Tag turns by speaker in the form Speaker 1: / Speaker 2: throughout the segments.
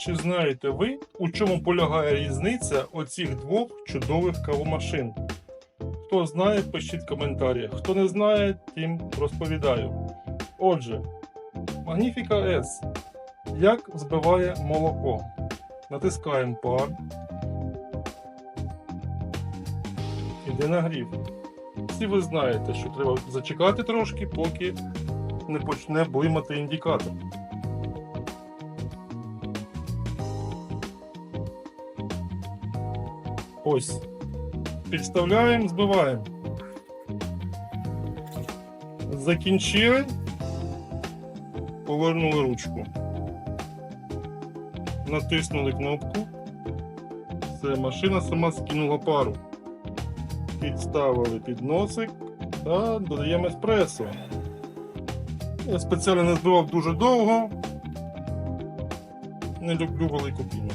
Speaker 1: Чи знаєте ви, у чому полягає різниця оцих двох чудових кавомашин? Хто знає, пишіть в коментарях. Хто не знає, тим розповідаю. Отже, Magnifica S. Як збиває молоко? Натискаємо пар. Іде нагрів. Всі ви знаєте, що треба зачекати трошки, поки не почне блимати індикатор. Ось. Підставляємо, збиваємо. Закінчили. Повернули ручку. Натиснули кнопку. Все, машина сама скинула пару. Підставили під носик та додаємо еспресо. Я спеціально не збивав дуже довго. Не люблю велику піну.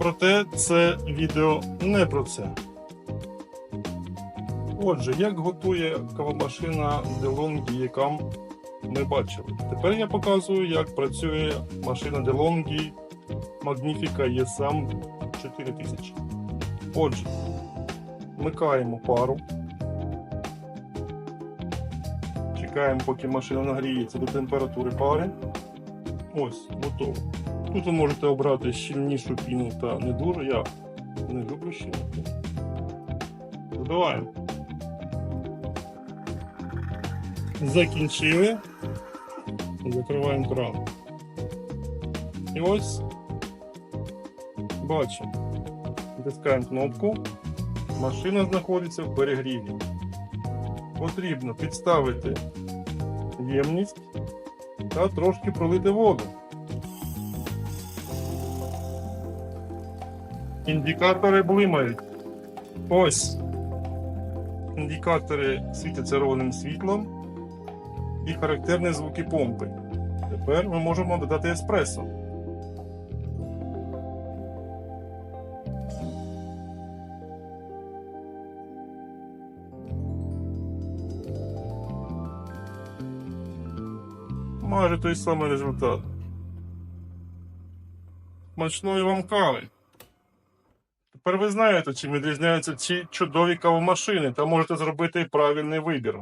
Speaker 1: Проте це відео не про це. Отже, як готує кавомашина DeLonghi, яка ми бачили. Тепер я показую, як працює машина DeLonghi Magnifica ESM 4000. Отже, вмикаємо пару. Чекаємо, поки машина нагріється до температури пари. Ось, готово. Тут ви можете обрати щільнішу піну та не дуже. Я не люблю щільну піну. Збиваємо. Закінчили. Закриваємо кран. І ось бачимо. Натискаємо кнопку. Машина знаходиться в перегріві. Потрібно підставити ємність та трошки пролити воду. Індикатори блимають. Ось. Індикатори світяться ровним світлом і характерні звуки помпи. Тепер ми можемо додати еспресо. Майже той самий результат. Смачної вам кави. Тепер ви знаєте, чим відрізняються ці чудові кавомашини, та можете зробити правильний вибір.